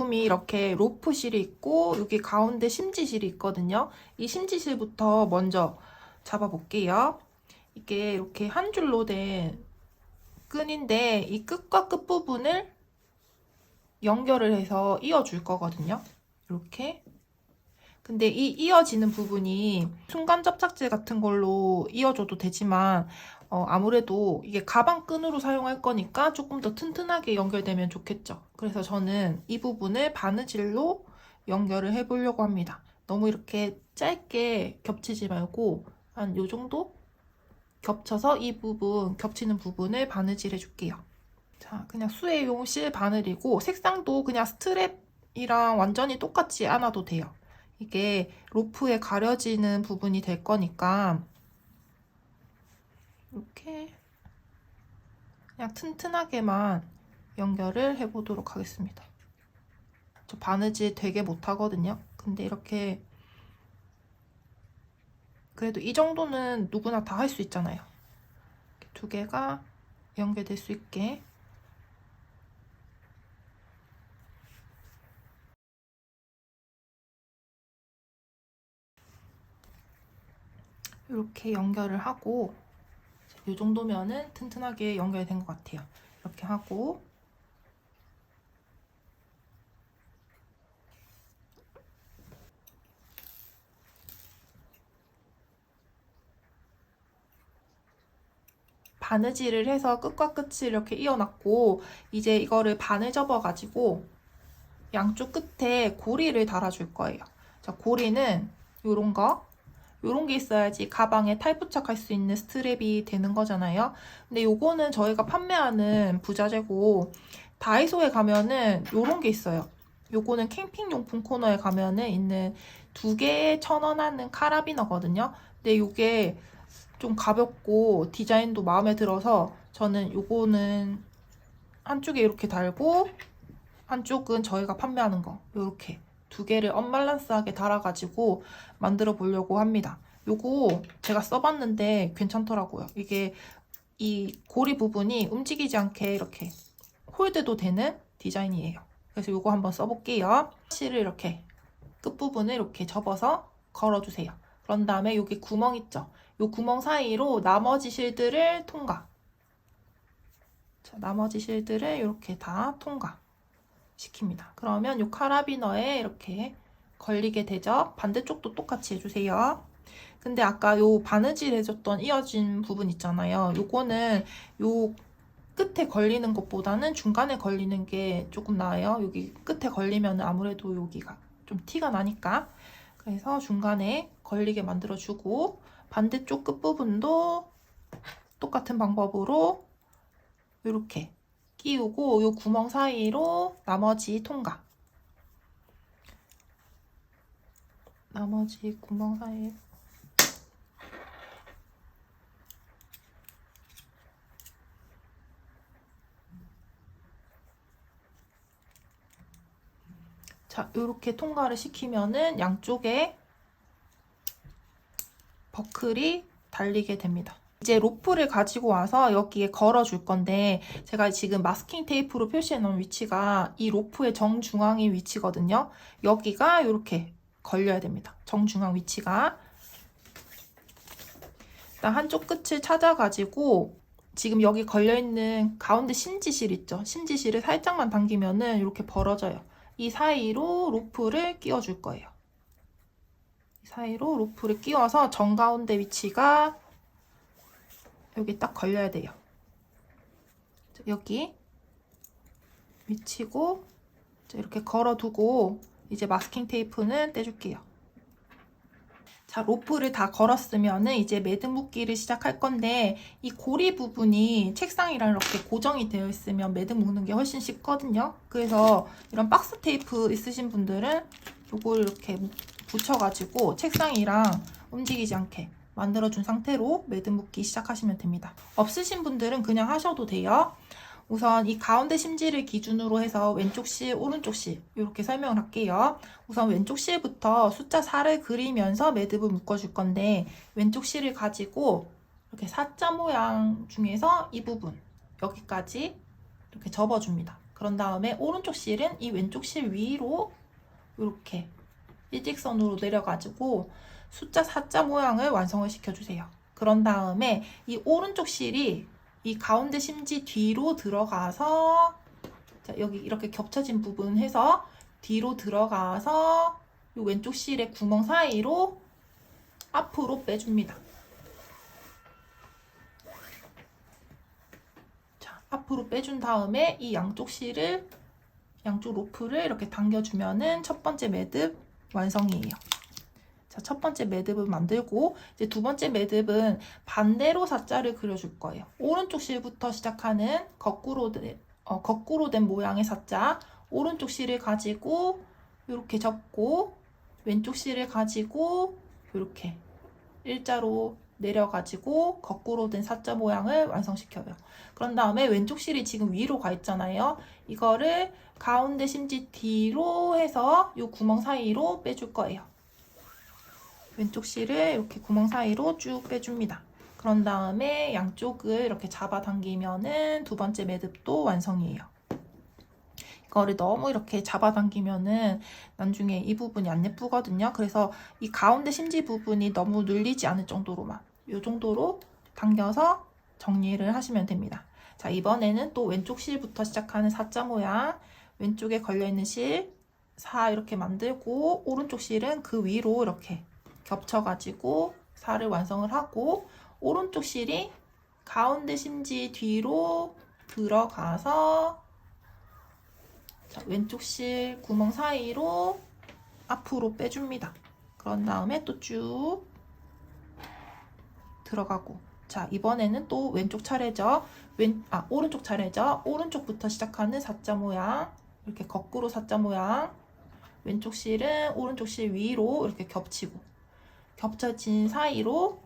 기성품이 이렇게 로프실이 있고 여기 가운데 심지실이 있거든요. 이 심지실부터 먼저 잡아볼게요. 이게 이렇게 한 줄로 된 끈인데 이 끝과 끝 부분을 연결을 해서 이어줄 거거든요. 이렇게. 근데 이 이어지는 부분이 순간 접착제 같은 걸로 이어줘도 되지만 어, 아무래도 이게 가방 끈으로 사용할 거니까 조금 더 튼튼하게 연결되면 좋겠죠. 그래서 저는 이 부분을 바느질로 연결을 해보려고 합니다. 너무 이렇게 짧게 겹치지 말고 한 요 정도 겹쳐서 이 부분, 겹치는 부분을 바느질 해줄게요. 자, 그냥 수혜용 실 바늘이고 색상도 그냥 스트랩이랑 완전히 똑같지 않아도 돼요. 이게 로프에 가려지는 부분이 될 거니까 이렇게 그냥 튼튼하게만 연결을 해보도록 하겠습니다. 저 바느질 되게 못하거든요. 근데 이렇게 그래도 이 정도는 누구나 다 할 수 있잖아요. 두 개가 연결될 수 있게 이렇게 연결을 하고 이 정도면은 튼튼하게 연결된 것 같아요. 이렇게 하고 바느질을 해서 끝과 끝을 이렇게 이어놨고 이제 이거를 반을 접어가지고 양쪽 끝에 고리를 달아줄 거예요. 자, 고리는 요런 거 요런 게 있어야지 가방에 탈부착할 수 있는 스트랩이 되는 거잖아요. 근데 요거는 저희가 판매하는 부자재고 다이소에 가면은 요런 게 있어요. 요거는 캠핑용품 코너에 가면은 있는 두 개에 천 원 하는 카라비너거든요. 근데 요게 좀 가볍고 디자인도 마음에 들어서 저는 요거는 한쪽에 이렇게 달고 한쪽은 저희가 판매하는 거 요렇게 두 개를 언밸런스하게 달아가지고 만들어 보려고 합니다. 요거 제가 써봤는데 괜찮더라고요. 이게 이 고리 부분이 움직이지 않게 이렇게 홀드도 되는 디자인이에요. 그래서 요거 한번 써볼게요. 실을 이렇게 끝부분을 이렇게 접어서 걸어주세요. 그런 다음에 여기 구멍 있죠? 요 구멍 사이로 나머지 실들을 통과. 자, 나머지 실들을 이렇게 다 통과. 시킵니다. 그러면 이 카라비너에 이렇게 걸리게 되죠. 반대쪽도 똑같이 해주세요. 근데 아까 요 바느질 해줬던 이어진 부분 있잖아요. 요거는 요 끝에 걸리는 것보다는 중간에 걸리는 게 조금 나아요. 여기 끝에 걸리면 아무래도 여기가 좀 티가 나니까. 그래서 중간에 걸리게 만들어주고 반대쪽 끝부분도 똑같은 방법으로 이렇게 끼우고 이 구멍 사이로 나머지 통과. 나머지 구멍 사이에 자, 이렇게 통과를 시키면은 양쪽에 버클이 달리게 됩니다. 이제 로프를 가지고 와서 여기에 걸어줄 건데 제가 지금 마스킹 테이프로 표시해 놓은 위치가 이 로프의 정중앙의 위치거든요. 여기가 이렇게 걸려야 됩니다. 정중앙 위치가. 일단 한쪽 끝을 찾아가지고 지금 여기 걸려있는 가운데 심지실 있죠? 심지실을 살짝만 당기면은 이렇게 벌어져요. 이 사이로 로프를 끼워줄 거예요. 이 사이로 로프를 끼워서 정가운데 위치가 여기 딱 걸려야 돼요. 여기 위치고 이렇게 걸어두고 이제 마스킹 테이프는 떼줄게요. 자, 로프를 다 걸었으면은 이제 매듭 묶기를 시작할 건데 이 고리 부분이 책상이랑 이렇게 고정이 되어 있으면 매듭 묶는 게 훨씬 쉽거든요. 그래서 이런 박스 테이프 있으신 분들은 요걸 이렇게 붙여가지고 책상이랑 움직이지 않게 만들어준 상태로 매듭 묶기 시작하시면 됩니다. 없으신 분들은 그냥 하셔도 돼요. 우선 이 가운데 심지를 기준으로 해서 왼쪽 실, 오른쪽 실 이렇게 설명을 할게요. 우선 왼쪽 실부터 숫자 4를 그리면서 매듭을 묶어줄 건데 왼쪽 실을 가지고 이렇게 사자 모양 중에서 이 부분 여기까지 이렇게 접어줍니다. 그런 다음에 오른쪽 실은 이 왼쪽 실 위로 이렇게 일직선으로 내려가지고 숫자 4자 모양을 완성을 시켜주세요. 그런 다음에 이 오른쪽 실이 이 가운데 심지 뒤로 들어가서 자, 여기 이렇게 겹쳐진 부분 해서 뒤로 들어가서 이 왼쪽 실의 구멍 사이로 앞으로 빼줍니다. 자, 앞으로 빼준 다음에 이 양쪽 실을 양쪽 로프를 이렇게 당겨주면은 첫 번째 매듭 완성이에요. 자, 첫 번째 매듭을 만들고 이제 두 번째 매듭은 반대로 사자를 그려줄 거예요. 오른쪽 실부터 시작하는 거꾸로 된, 어, 거꾸로 된 모양의 사자. 오른쪽 실을 가지고 이렇게 접고 왼쪽 실을 가지고 이렇게 일자로 내려가지고 거꾸로 된 사자 모양을 완성시켜요. 그런 다음에 왼쪽 실이 지금 위로 가 있잖아요. 이거를 가운데 심지 뒤로 해서 이 구멍 사이로 빼줄 거예요. 왼쪽 실을 이렇게 구멍 사이로 쭉 빼줍니다. 그런 다음에 양쪽을 이렇게 잡아당기면은 두 번째 매듭도 완성이에요. 이거를 너무 이렇게 잡아당기면은 나중에 이 부분이 안 예쁘거든요. 그래서 이 가운데 심지 부분이 너무 눌리지 않을 정도로만 이 정도로 당겨서 정리를 하시면 됩니다. 자, 이번에는 또 왼쪽 실부터 시작하는 사자 모양, 왼쪽에 걸려있는 실, 사 이렇게 만들고, 오른쪽 실은 그 위로 이렇게 겹쳐가지고 사를 완성을 하고, 오른쪽 실이 가운데 심지 뒤로 들어가서, 자, 왼쪽 실 구멍 사이로 앞으로 빼줍니다. 그런 다음에 또 쭉 들어가고, 자, 이번에는 또 왼쪽 차례죠. 왼, 아, 오른쪽 차례죠. 오른쪽부터 시작하는 사자 모양. 이렇게 거꾸로 사자 모양. 왼쪽 실은 오른쪽 실 위로 이렇게 겹치고. 겹쳐진 사이로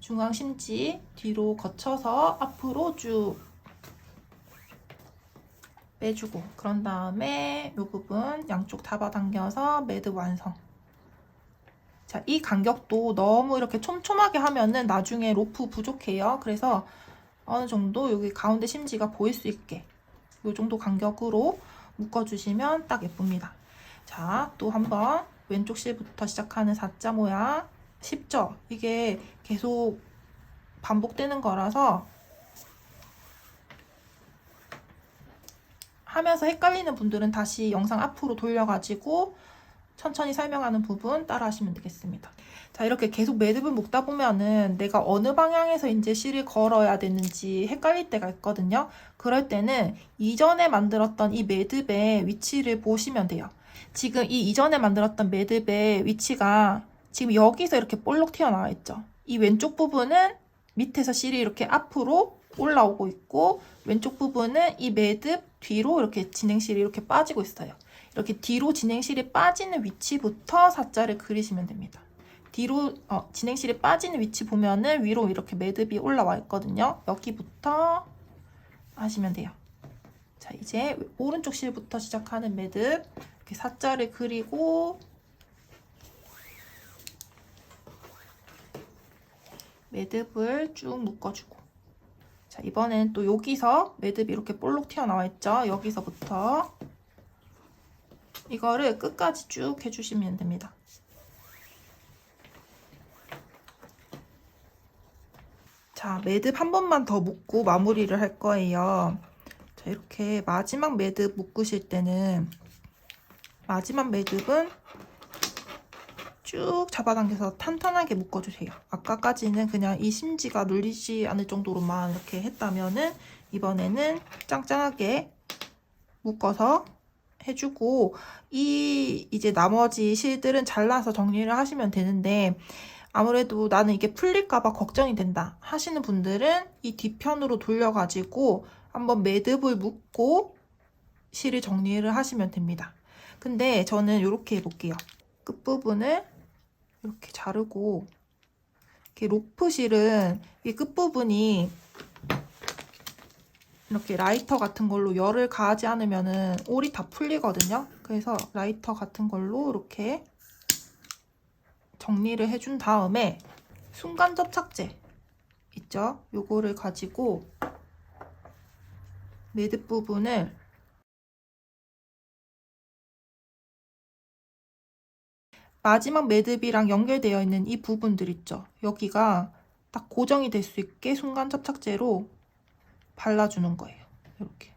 중앙 심지 뒤로 거쳐서 앞으로 쭉 빼주고. 그런 다음에 이 부분 양쪽 잡아당겨서 매듭 완성. 자, 이 간격도 너무 이렇게 촘촘하게 하면은 나중에 로프 부족해요. 그래서 어느 정도 여기 가운데 심지가 보일 수 있게 이 정도 간격으로 묶어주시면 딱 예쁩니다. 자, 또 한번 왼쪽 실부터 시작하는 사자 모양 쉽죠? 이게 계속 반복되는 거라서 하면서 헷갈리는 분들은 다시 영상 앞으로 돌려가지고 천천히 설명하는 부분 따라 하시면 되겠습니다. 자, 이렇게 계속 매듭을 묶다 보면은 내가 어느 방향에서 이제 실을 걸어야 되는지 헷갈릴 때가 있거든요. 그럴 때는 이전에 만들었던 이 매듭의 위치를 보시면 돼요. 지금 이 이전에 만들었던 매듭의 위치가 지금 여기서 이렇게 볼록 튀어나와 있죠. 이 왼쪽 부분은 밑에서 실이 이렇게 앞으로 올라오고 있고 왼쪽 부분은 이 매듭 뒤로 이렇게 진행실이 이렇게 빠지고 있어요. 이렇게 뒤로 진행실이 빠지는 위치부터 사자를 그리시면 됩니다. 뒤로 어, 진행실이 빠지는 위치 보면은 위로 이렇게 매듭이 올라와 있거든요. 여기부터 하시면 돼요. 자 이제 오른쪽 실부터 시작하는 매듭 이렇게 사자를 그리고 매듭을 쭉 묶어주고 자 이번엔 또 여기서 매듭이 이렇게 볼록 튀어나와 있죠. 여기서부터 이거를 끝까지 쭉 해주시면 됩니다. 자, 매듭 한 번만 더 묶고 마무리를 할 거예요. 자, 이렇게 마지막 매듭 묶으실 때는 마지막 매듭은 쭉 잡아당겨서 탄탄하게 묶어주세요. 아까까지는 그냥 이 심지가 눌리지 않을 정도로만 이렇게 했다면은 이번에는 짱짱하게 묶어서 해주고 이 이제 나머지 실들은 잘라서 정리를 하시면 되는데 아무래도 나는 이게 풀릴까봐 걱정이 된다 하시는 분들은 이 뒤편으로 돌려가지고 한번 매듭을 묶고 실을 정리를 하시면 됩니다. 근데 저는 이렇게 해볼게요. 끝부분을 이렇게 자르고 이렇게 로프 실은 이 끝부분이 이렇게 라이터 같은 걸로 열을 가하지 않으면 올이 다 풀리거든요. 그래서 라이터 같은 걸로 이렇게 정리를 해준 다음에 순간 접착제 있죠? 요거를 가지고 매듭 부분을 마지막 매듭이랑 연결되어 있는 이 부분들 있죠? 여기가 딱 고정이 될 수 있게 순간 접착제로 발라주는 거예요. 이렇게.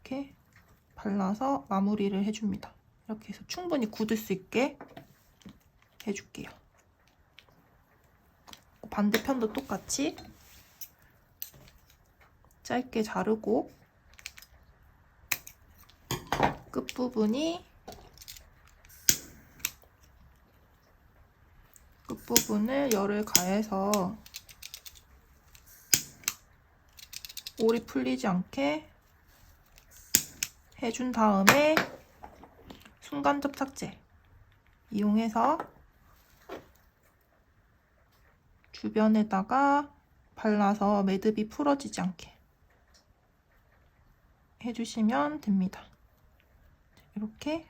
이렇게 발라서 마무리를 해줍니다. 이렇게 해서 충분히 굳을 수 있게 해줄게요. 반대편도 똑같이 짧게 자르고 끝부분이 끝부분을 열을 가해서 올이 풀리지 않게 해준 다음에 순간 접착제 이용해서 주변에다가 발라서 매듭이 풀어지지 않게 해주시면 됩니다. 이렇게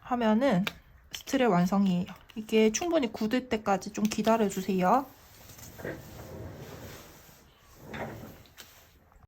하면은 스트랩 완성이에요. 이게 충분히 굳을 때까지 좀 기다려주세요.